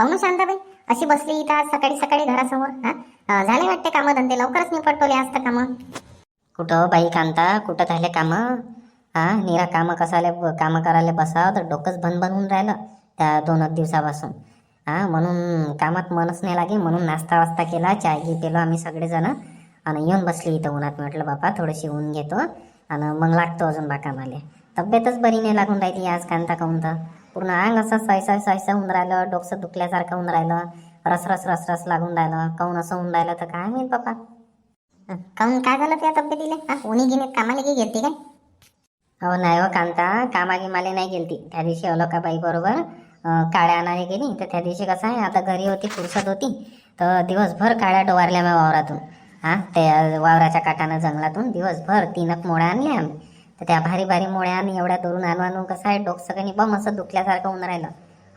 काहून शांताबाई अशी बसली इथं आज सकाळी सकाळी घरासमोर हा? झाले वाटते कामं धंदे? लवकरच निपटवले आज तर कामं. कुठं हो बाई कांता? कुठं झाले कामं? हा निरा कामं कसाले कामं करायला बसावं तर डोकंच बंद बनवून होऊन राहिलं त्या दोन दिवसापासून. हा म्हणून कामात मनच नाही लागे म्हणून नाश्ता वास्ता केला चाय घी पेलो आम्ही सगळेजण. आणि येऊन बसली इथं उन्हात. म्हटलं बापा थोडीशी ऊन घेतो आणि मग लागतो अजून बाकामाले. तब्येतच बरी नाही लागून राहिली आज कांता काऊन तर. पूर्ण अंग असं सहसा सहसा होऊन राहिलं डोकसं दुखल्यासारखं होऊन राहिलं रस रस रस रस लागून राहिलं काऊन असं होऊन राहिलं तर काय माहीत बापा काऊन काय झालं त्या तब्येतीला? हा उन्ही गिनीत कामाला की गेलती काय? हो नाही हो कांता कामागी माले नाही गेलती. त्या दिवशी अलोकाबाई बरोबर काळ्या आणायला गेली. तर त्या दिवशी कसं आहे आता घरी होती फुरसत होती. तर दिवसभर काळ्या डोवारल्या मी वावरातून. हा त्या वावराच्या काठानं जंगलातून दिवसभर तीनक मोळ्या आणल्या. आम्ही तर त्या भारी भारी मुळ्या आणि एवढ्या दुरून आणून आणून कसं आहे डोकं सगळ्यांनी बम असं दुखल्यासारखं होऊन राहिलं.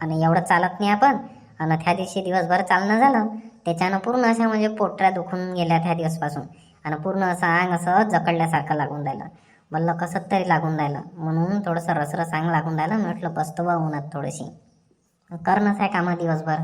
आणि एवढं चालत नाही आपण. आणि त्या दिवशी दिवसभर चालणं झालं. त्याच्यानं पूर्ण अशा म्हणजे पोटऱ्या दुखून गेल्या त्या दिवसपासून. आणि पूर्ण असं अंग असं जकडल्यासारखं लागून राहिलं. म्हणलं कसं तरी लागून राहिलं. म्हणून थोडंसं रसरस अंग लागून राहिलं. म्हटलं बसतो बा उन्हात थोडीशी. करणंच आहे कामं दिवसभर.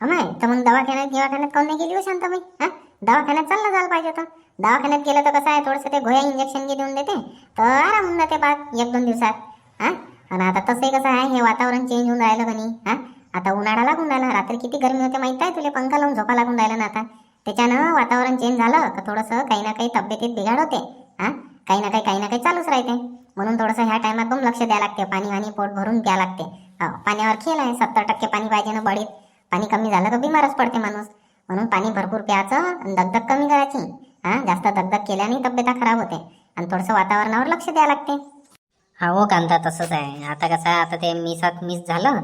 नाही तर मग दवाखान्यात दवाखान्यात काऊन नाही गेली हो शांताबाई? हा? दवाखान्यात चाललं जायला पाहिजे होतं. दवाखान्यात गेलं तर कसं आहे थोडंसं ते गोळ्या इंजेक्शन देऊन देते तर आराम होऊन जाते बाग एक दोन दिवसात हा? आणि आता तसंही कसं आहे हे वातावरण चेंज होऊन राहिलं कनी हा? आता उन्हाळा लागून राहिला रात्री किती गरमी होते माहीत आहे तुला? पंखा लावून झोपा लागून राहिला ना आता. त्याच्यानं वातावरण चेंज झालं का थोडंसं काही ना काही तब्येतीत बिघाड होते हा? काही ना काही काही ना काही चालूच राहते. म्हणून थोडंसं ह्या टायमात पण लक्ष द्यावं लागते पाणी आणि पोट भरून प्या लागते. हो, पाण्यावर खेळ आहे सत्तर टक्के पाणी पाहिजे ना बडीत पाणी कमी झालं तर बिमारच पडते माणूस. म्हणून पाणी भरपूर प्यायचं आणि दगदग कमी करायची. हा जास्त दगदग केल्याने तब्येता खराब होते. आणि थोडंसं वातावरणावर लक्ष द्यावं लागते. हा हो कांदा तसंच आहे. आता कसं आहे आता ते मिसात मिस झालं.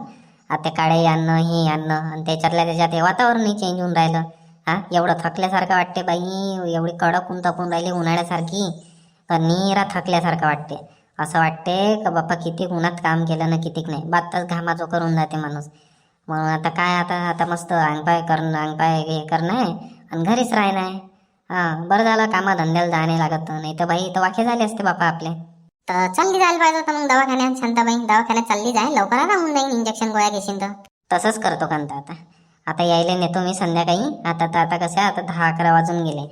आता ते काळे आणणं हे आणणं आणि त्याच्यातल्या त्याच्यात हे वातावरणही चेंज होऊन राहिलं. हा एवढं थकल्यासारखं वाटते बाई. एवढी कडक ऊन तपून राहिली उन्हाळ्यासारखी. निरा नीरा थकल्यासारखं वाटते. असं वाटते का बाप्पा किती उन्हात काम केलं ना कितीक नाही. बातच घामाचो करून जाते माणूस. म्हणून आता काय आता आता मस्त अंगपाय करणं अंगपाय हे करणं आहे आणि घरीच राहणं आहे. हां बरं झालं कामा धंद्याला जाणे लागत. नाही तर बाई तर वाखे झाले असते बापा आपले. तर चालली जायला पाहिजे होतं मग दवाखान्यात शांताबाई. दवाखान्यात चालली जाय लवकर आराम होऊन जाईन इंजेक्शन गोळ्या घेशील तर. तसंच करतो कांता आता. आता यायला नेतो मी संध्याकाळी. आता तर आता कसं आता दहा अकरा वाजून गेले.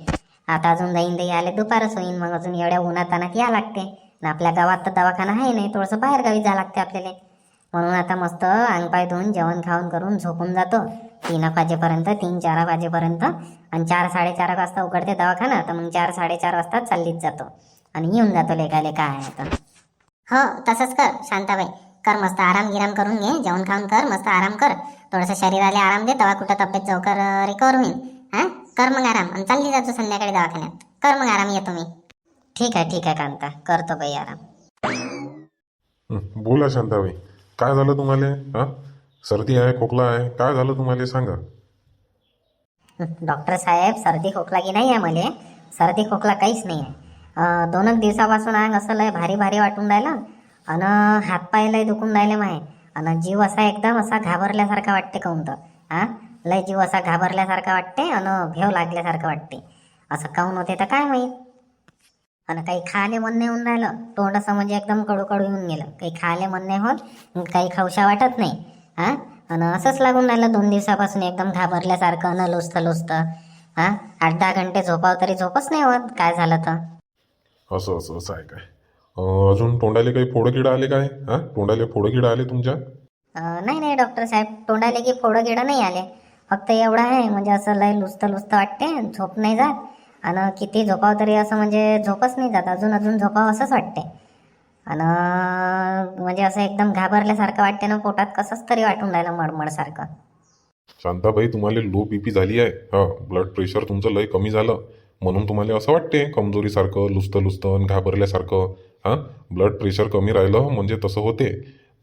आता अजून जाईन ते आले दुपारच होईन. मग अजून एवढ्या उन्हात या लागते. आणि आपल्या गावात तर दवाखाना आहे नाही थोडंसं बाहेर गावी लागते आपल्याला. म्हणून आता मस्त अंगपाय धुवून जेवण खाऊन करून झोपून जातो. तीन एक वाजेपर्यंत तीन चार वाजेपर्यंत. आणि चार साडेचार वाजता उघडते दवाखाना तर मग चार साडेचार वाजता चाललीच जातो. आणि येऊन जातो लेखाले काय आहे तर. हो तसंच कर शांताबाई. कर मस्त आराम गिराम करून घे जेवण खाऊन कर मस्त आराम कर. थोडंसं शरीराला आराम दे तेव्हा कुठं तब्येत चौकर रिकवर होईल हा? कर मग आराम. आणि चालली जातो संध्याकाळी दवाखान्यात. कर मग आराम येतो मी. ठीक आहे ठीक आहे कांता. करतो बाई आराम. बोला शांताबाई. काय झालं तुम्हाला? हा? सर्दी आहे खोकला आहे काय झालं तुम्हाला सांगा. डॉक्टर साहेब सर्दी खोकला की नाही आहे मला? सर्दी खोकला काहीच नाही आहे. दोनच दोन दिवसापासून अंग असं लय भारी भारी वाटून राहिलं आणि हातपाय लय दुखून राहिले माहे. आणि जीव असा एकदम असा घाबरल्यासारखा वाटते काहून तर हा लय जीव असा घाबरल्यासारखा वाटते आणि भेव लागल्यासारखं वाटते. असं काऊन होते तर काय माहीत? आणि काही खायला मन नाही होऊन राहिलं. तोंड असं म्हणजे एकदम कडू कडू येऊन गेलं. काही खायला मन नाही होत काही खाऊशा वाटत नाही हा? आणि असंच लागून राहिलं दोन दिवसापासून एकदम घाबरल्यासारखं न लुचतं लुचतं हा? आठ दहा घंटे झोपाव तरी झोपच नाही होत. काय झालं तर? असं असं असं आहे काय? अजून तोंडाले काही फोडं किडा आले काय? हा? तोंडाले फोडं किडा आले तुमच्या? नाही नाही डॉक्टर साहेब. तोंडाले की फोडं गिडं नाही आले. फक्त एवढं आहे म्हणजे असं लय लुचतं लुचतं वाटते झोप नाही जात. आणि किती झोपाव तरी असं म्हणजे झोपच नाही जात. अजून अजून झोपाव असंच वाटते आणि म्हणजे असं एकदम घाबरल्यासारखं वाटते ना पोटात कसंच तरी वाटून राहिलं मडमडसारखं शांताबाई तुम्हाला लो बीपी झाली आहे. हा ब्लड प्रेशर तुमचं लय कमी झालं. म्हणून तुम्हाला असं वाटते कमजोरीसारखं लुस्त लुस्त आणि घाबरल्यासारखं. हां ब्लड प्रेशर कमी राहिलं म्हणजे तसं होते.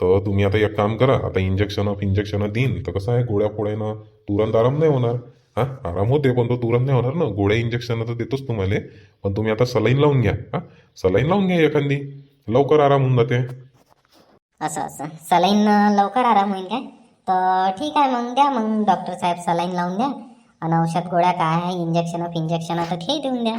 तर तुम्ही आता एक काम करा आता इंजेक्शन ऑफ इंजेक्शन देईन. तर कसं आहे गोळ्या पोळ्यानं तुरंत आराम नाही होणार. हां आराम होते पण तो तुरंत नाही होणार ना. गोळ्या इंजेक्शन तर देतोच तुम्हाला. पण तुम्ही आता सलाईन लावून घ्या हां. सलाईन लावून घ्या एखादी. लवकर आराम होऊन जाते. असं असं. सलाईन लवकर आराम होईल काय? तर ठीक आहे मग द्या मग. डॉक्टर साहेब सलाईन लावून द्या. आणि औषध गोळ्या काय आहे इंजेक्शन फिंजेक्शन तर ते देऊन द्या.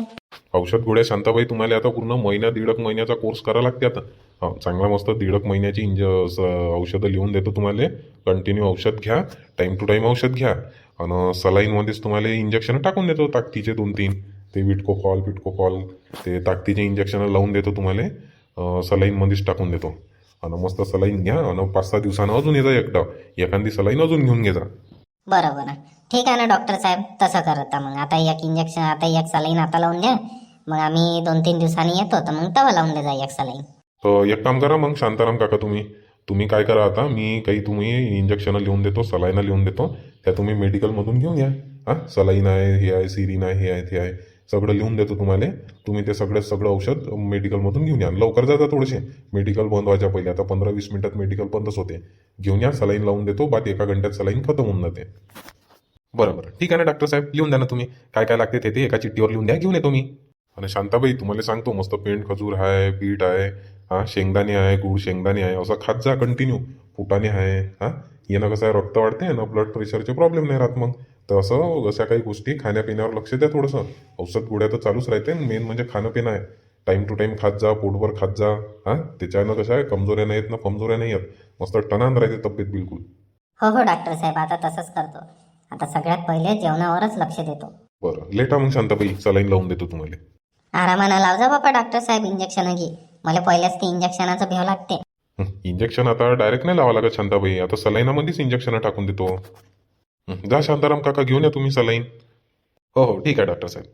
औषध गोळ्या शांताबाई तुम्हाला आता पूर्ण महिना दीड एक महिन्याचा कोर्स करा लागते आता. हा चांगला मस्त दीड एक महिन्याची इंज स- औषधं लिहून देतो तुम्हाला. कंटिन्यू औषध घ्या. टाईम टू टाईम औषध घ्या. आणि सलाईनमध्येच तुम्हाला इंजेक्शन टाकून देतो ताकदीचे दोन तीन. ते विटकोकॉल पिटकोकॉल ते ताकदीचे इंजेक्शन लावून देतो तुम्हाला. सलाईनमध्येच टाकून देतो. आणि मस्त सलाईन घ्या. आणि पाच सहा दिवसानं अजून येजा एकदा. एखादी सलाईन अजून घेऊन घे जा बरं बरं ठीक आहे ना डॉक्टर साहेब? तसं करता मग. आता एक इंजेक्शन आता एक सलाईन आता लावून द्या. मग आम्ही दोन तीन दिवसांनी येतो. तर मग तवा लावून द्या एक सलाईन. तर एक काम करा मग शांताराम काका तुम्ही. तुम्ही काय करा आता मी काही तुम्ही इंजेक्शन लिहून देतो सलाईनं लिहून देतो त्या तुम्ही मेडिकलमधून घेऊन या. हां सलाईन आहे हे आहे सिरीन आहे हे आहे ते आहे. सगळं लिहून देतो तुम्हाला. तुम्ही ते सगळं सगळं औषध मेडिकलमधून घेऊन या. लवकर जाता थोडेसे. मेडिकल बंद व्हायच्या पहिले आता पंधरा वीस मिनिटात मेडिकल बंदच होते. घेऊन या सलाईन लावून देतो बाद एका घंट्यात सलाईन खतम होऊन जाते. बरं बरं. ठीक आहे ना डॉक्टर साहेब? लिहून द्या ना तुम्ही. काय काय लागते ते ते एका चिठ्ठीवर लिहून द्या घेऊन येतो मी. आणि शांताबाई तुम्हाला सांगतो मस्त पेंट खजूर आहे बीट आहे हा शेंगदाणे आहे गुळ शेंगदाणे आहे असं खात जा कंटिन्यू फुटाणे आहे हा? येणं कसं आहे रक्त वाढते ना ब्लड प्रेशरचे प्रॉब्लेम नाही राहत मग. तर असं अशा काही गोष्टी खाण्यापिण्यावर लक्ष द्या थोडंसं. औषध गोळ्या तर चालूच राहते मेन म्हणजे खाणं पिणं आहे. टाईम टू टाईम खात जा पोटभर खात जा हा? त्याच्यानं कसं आहे कमजोऱ्या नाही येत ना कमजोऱ्या नाही येत मस्त टणान राहते तब्येत बिलकुल. हो हो डॉक्टर साहेब आता तसंच करतो. आता सगळ्यात पहिले जेवणावरच लक्ष देतो. बरं लेटा मग शांताबाई सलाईन लावून देतो तुम्हाला. आरामानं लाव जा बापा डॉक्टर साहेब इंजेक्शन घे. मला पहिल्याच ते इंजेक्शनाचं भ्याव लागते. इंजेक्शन आता डायरेक्ट नाही लावा लागत शांताबाई. आता सलाईनामध्येच इंजेक्शन टाकून देतो. जा शांताराम काका घेऊन या तुम्ही सलाईन. हो हो ठीक आहे डॉक्टर साहेब.